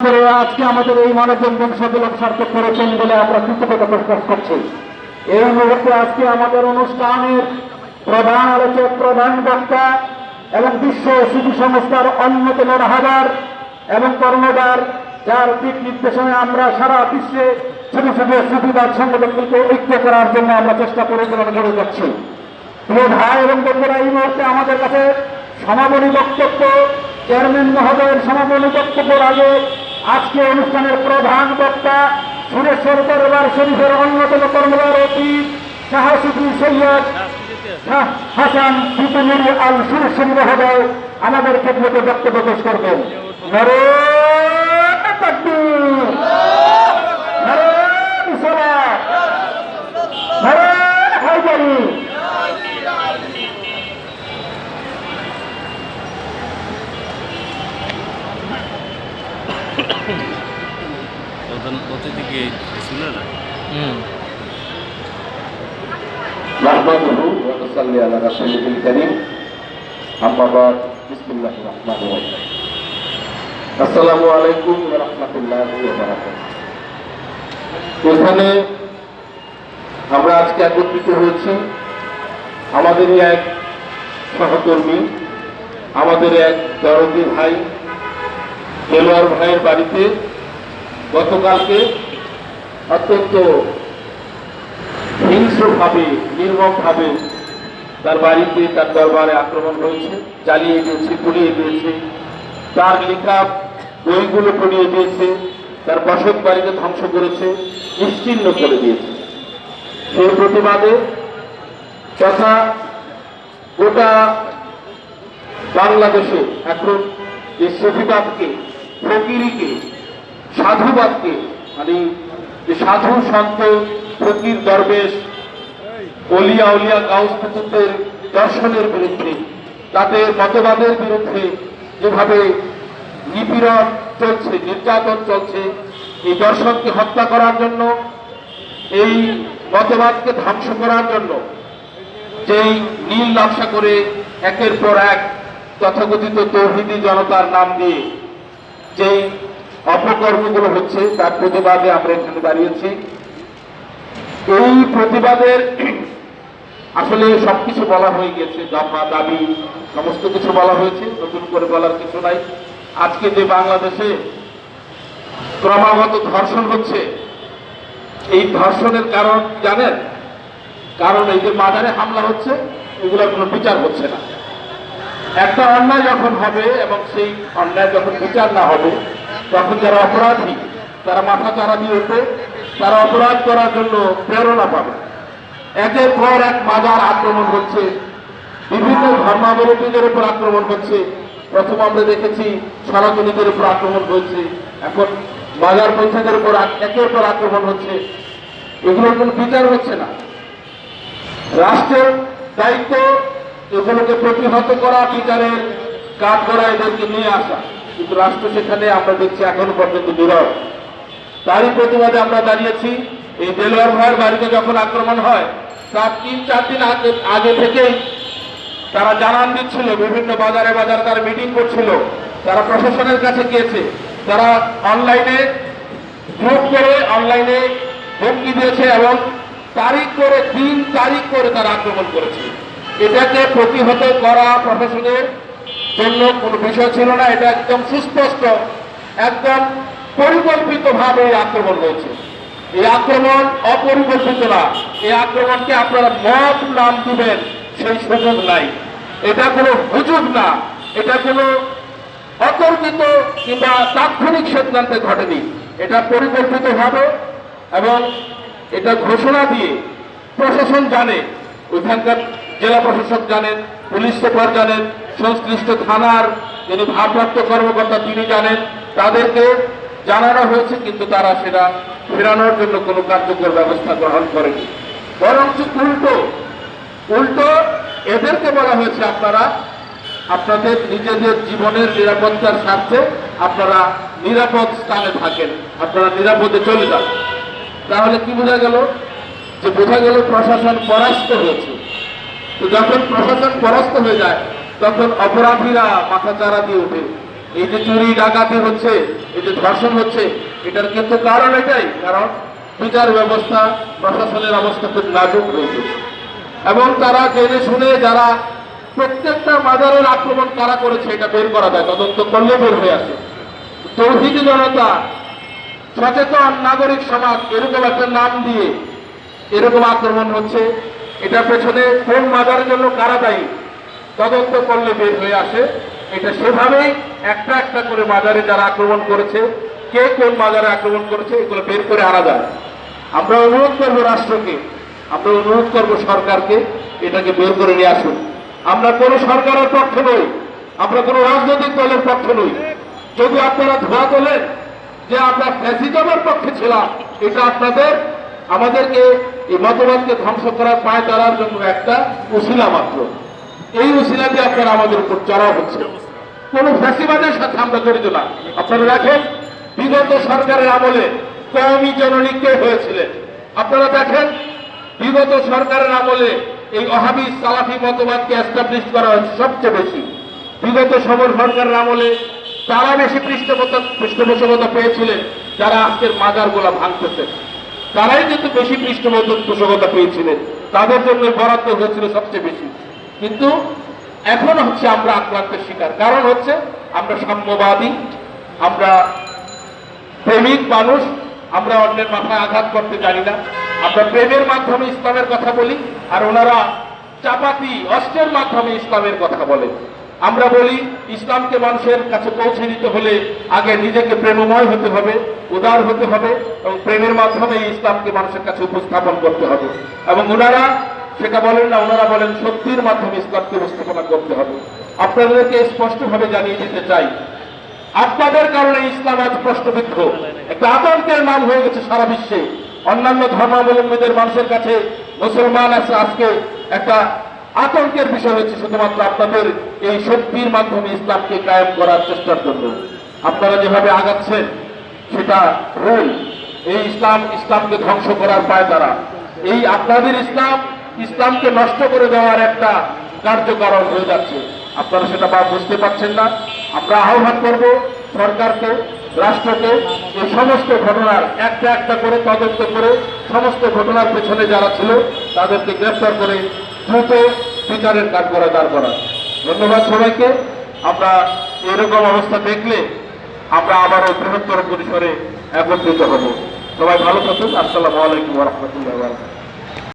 করে আজকে আমাদের এই মানববন্ধন সফলক সার্থক করেছেন বলে আমরা কৃতজ্ঞতা প্রকাশ করছি। এই মুহূর্তে আজকে আমাদের অনুষ্ঠানের প্রধান আলোচক, প্রধান বক্তা এবং বিশ্ব শিশু সংস্থার অন্যতম রাহাবার এবং কর্মদার যার দিক নির্দেশনে আমরা সারা বিশ্বে ছোট ছোট সুবিধার সংগঠনগুলিকে ঐক্য করার জন্য আমরা চেষ্টা করে যাচ্ছি। প্রিয় ভাই এবং বন্ধুরা, এই মুহূর্তে আমাদের কাছে সমাপনী বক্তব্য, চেয়ারম্যান মহোদয়ের সমাপনী বক্তব্যের আগে আজকে অনুষ্ঠানের প্রধান বক্তা সুরেশ্বর দরবার শরীফের অন্যতম কর্মদার অতি সাহসুফি সৈয়দ হাসান আল সুরেশ্বরী মহোদয় আমাদের ক্ষেত্রে বক্তব্য পেশ করবেন। অতিথিকে ছিল না نحمده ونصلي على رسوله الكريم أما بعد بسم الله الرحمن الرحيم আসসালামু আলাইকুম রহমতুল্লাহ এখানে আমরা আজকে একত্রিত হয়েছি আমাদেরই এক সহকর্মী আমাদের এক দরদি ভাই দেলোয়ার ভাইয়ের বাড়িতে গতকালকে অত্যন্ত হিংস্রভাবে, নির্মমভাবে তার বাড়িতে, তার দরবারে আক্রমণ হয়েছে জ্বালিয়ে দিয়েছে, পুড়িয়ে দিয়েছে। তার লেখা বইগুলো পুড়িয়ে দিয়েছে, তার বসত বাড়িকে ধ্বংস করেছে নিশ্চিহ্ন করে দিয়েছে। সেই প্রতিবাদে তথা গোটা বাংলাদেশে এখন এই সুফিবাদকে ফকিরিকে, সাধুবাদকে মানে যে সাধু সন্ত ফকির দরবেশ, অলিয়া উলিয়া গাউস কুতুবদের দর্শনের বিরুদ্ধে, তাদের মতবাদের বিরুদ্ধে যেভাবে নিপীড়ন চলছে, নির্যাতন চলছে, এই দর্শনকে হত্যা করার জন্য, এই মতবাদকে ধ্বংস করার জন্য, যেই নীল নকশা করে একের পর এক তথাকথিত তৌহিদি জনতার নাম দিয়ে যেই অপকর্মগুলো হচ্ছে, তার প্রতিবাদে আমরা এখানে দাঁড়িয়েছি। এই প্রতিবাদের আসলে সবকিছু বলা হয়ে গেছে দফা দাবি, সমস্ত কিছু বলা হয়েছে, নতুন করে বলার কিছু নাই। আজকে যে বাংলাদেশে ক্রমাগত ধর্ষণ হচ্ছে, এই ধর্ষণের কারণ জানেন? কারণ এই যে মাজারে হামলা হচ্ছে, এগুলোর কোনো বিচার হচ্ছে না। একটা অন্যায় যখন হবে এবং সেই অন্যায় যখন বিচার না হবে, তখন যারা অপরাধী, তারা মাথা চারা দিয়ে উঠবে তারা অপরাধ করার জন্য প্রেরণা পাবে। একের পর এক মাজার আক্রমণ হচ্ছে, বিভিন্ন ধর্মাবলম্বীদের উপর আক্রমণ হচ্ছে। প্রথম আমরা দেখেছি, সনাতনীদের উপর আক্রমণ হয়েছে। এখন বাজার পঞ্চায়েতের উপর একের পর আক্রমণ হচ্ছে। এগুলোর কোনো বিচার হচ্ছে না। রাষ্ট্রের দায়িত্ব এগুলোকে প্রতিহত করা বিচারের কাজ করা এদেরকে নিয়ে আসা। কিন্তু রাষ্ট্র সেখানে আমরা দেখছি এখনও পর্যন্ত নীরব তারই প্রতিবাদে আমরা দাঁড়িয়েছি, এই দেলোয়ার ভাইয়ের বাড়িতে যখন আক্রমণ হয় তার তিন, চার দিন আগে আগে থেকেই তারা জানান দিচ্ছিল, বিভিন্ন বাজারে বাজারে তারা মিটিং করছিল, তারা প্রশাসনের কাছে গিয়েছে, তারা অনলাইনে গ্রুপ করে অনলাইনে হুমকি দিয়েছে এবং তারিখ করে দিন তারিখ করে তারা আক্রমণ করেছে। এটাকে প্রতিহত করা প্রশাসনের জন্য কোনো বিষয় ছিল না, এটা একদম সুস্পষ্ট, একদম পরিকল্পিতভাবে এই আক্রমণ হয়েছে। এই আক্রমণ অপরিকল্পিত না, এই আক্রমণকে আপনারা মত নাম দিবেন, সেই সুযোগ নাই। এটা কোনো হুজুগ না, এটা কোনো অতর্কিত কিংবা তাৎক্ষণিক সিদ্ধান্তে ঘটেনি। এটা পরিকল্পিতভাবে এবং এটা ঘোষণা দিয়ে প্রশাসন জানে, ওইখানকার জেলা প্রশাসক জানেন, পুলিশ সুপার জানেন, সংশ্লিষ্ট থানার যিনি ভারপ্রাপ্ত কর্মকর্তা তিনি জানেন, তাদেরকে জানানো হয়েছে, কিন্তু তারা সেটা ফেরানোর জন্য কোনো কার্যকর ব্যবস্থা গ্রহণ করেনি। বরঞ্চ উল্টো উল্টো এদেরকে বলা হয়েছে, আপনারা, আপনাদের নিজেদের জীবনের নিরাপত্তার স্বার্থে আপনারা নিরাপদ স্থানে থাকেন, আপনারা নিরাপদে চলে যান। তাহলে কি বোঝা গেল? যে বোঝা গেল প্রশাসন পরাস্ত হয়েছে। তো যখন প্রশাসন পরাস্ত হয়ে যায়, তখন অপরাধীরা মাথা চারা দিয়ে ওঠে। এই যে চুরি, ডাকাতি হচ্ছে, এই যে ধর্ষণ হচ্ছে, এটার কিন্তু কারণ এটাই, কারণ বিচার ব্যবস্থা, প্রশাসনের অবস্থা খুব নাজুক রয়েছে এবং তারা জেনে শুনে যারা প্রত্যেকটা মাজারের আক্রমণ কারা করেছে, এটা বের করা যায়, তদন্ত করলে বের হয়ে আসে। তৌহিদি জনতা, সচেতন নাগরিক সমাজ, এরকম একটা নাম দিয়ে এরকম আক্রমণ হচ্ছে। এটার পেছনে কোন মাজারের জন্য কারা দায়ী? তদন্ত করলে বের হয়ে আসে। এটা সেভাবেই একটা একটা করে মাজারে যারা আক্রমণ করেছে, কে কোন মাজারে আক্রমণ করেছে, এগুলো বের করে আনা যায়। আমরা অনুরোধ করব রাষ্ট্রকে, আমরা অনুরোধ করব সরকারকে, এটাকে বের করে নিয়ে আসুন। আমরা কোনো সরকারের পক্ষে নই, আমরা কোনো রাজনৈতিক দলের পক্ষে নই। যদি আপনারা ধোয়া তোলেন যে আমরা ফ্যাসিজমের পক্ষে ছিলাম, এটা আপনাদের, আমাদেরকে এই মতবাদকে ধ্বংস করার পায় তারার জন্য একটা উশিলা মাত্র। এই উশিলাতে আপনারা আমাদের উপর চড়াও হচ্ছে। কোন ফ্যাসিবাদের সাথে আমরা জড়িত না। আপনারা দেখেন, বিগত সরকারের আমলে কওমি জননী কে হয়েছিলেন। আপনারা দেখেন, বিগত সরকারের আমলে এই অহাবি সালাফি মতবাদকে এস্টাবলিশ করা হয়েছে সবচেয়ে বেশি। বিগত সমর সরকারের আমলে তারা বেশি পৃষ্ঠপোষক পৃষ্ঠপোষকতা পেয়েছিলেন যারা আজকের মাজারগুলা ভাঙতেছে। তারাই কিন্তু বেশি পৃষ্ঠপোষকতা পেয়েছিলেন। তাদের জন্য বরাদ্দ হয়েছিল সবচেয়ে বেশি। কিন্তু এখন হচ্ছে আমরা আক্রান্তের শিকার। কারণ হচ্ছে আমরা সাম্যবাদী, আমরা প্রেমিক মানুষ, আমরা অন্যের মাথায় আঘাত করতে জানি না। আমরা প্রেমের মাধ্যমে ইসলামের কথা বলি, আর ওনারা চাপাতি, অস্ত্রের মাধ্যমে ইসলামের কথা বলে আমরা বলি, ইসলামকে মানুষের কাছে পৌঁছে দিতে হলে আগে নিজেকে প্রেমময় হতে হবে, উদার হতে হবে এবং প্রেমের মাধ্যমে ইসলামকে মানুষের কাছে উপস্থাপন করতে হবে। এবং ওনারা সেটা বলেন না ওনারা বলেন সত্যির মাধ্যমে ইসলামকে উপস্থাপনা করতে হবে। আপনাদেরকে স্পষ্টভাবে জানিয়ে দিতে চাই, আপনাদের কারণে ইসলাম আজ প্রশ্নবিদ্ধ। একটা আতঙ্কের নাম হয়ে গেছে সারা বিশ্বে। অন্যান্য ধর্মাবলম্বীদের মানুষের কাছে মুসলমান আজকে একটা আতঙ্কের বিষয় হচ্ছে শুধুমাত্র আপনাদের এই শক্তির মাধ্যমে ইসলামকে কায়েম করার চেষ্টার জন্য। আপনারা যেভাবে আগাচ্ছেন, সেটা ভুল। এই ইসলাম ইসলামকে ধ্বংস করার পায় তারা। এই আপনাদের ইসলাম, ইসলামকে নষ্ট করে দেওয়ার একটা কার্যকারণ হয়ে যাচ্ছে। আপনারা সেটা বা বুঝতে পারছেন না। আমরা আহ্বান করব সরকারকে, রাষ্ট্রকে, এই সমস্ত ঘটনার একটা একটা করে তদন্ত করে সমস্ত ঘটনার পেছনে যারা ছিল, তাদেরকে গ্রেফতার করে দ্রুত বিচারের কাজ করা দাঁড় করা ধন্যবাদ সবাইকে। আমরা এরকম অবস্থা দেখলে আমরা আবারও বৃহত্তর পরিসরে একত্রিত হব। সবাই ভালো থাকুন। আসসালামু আলাইকুম রহমতুল্লাহ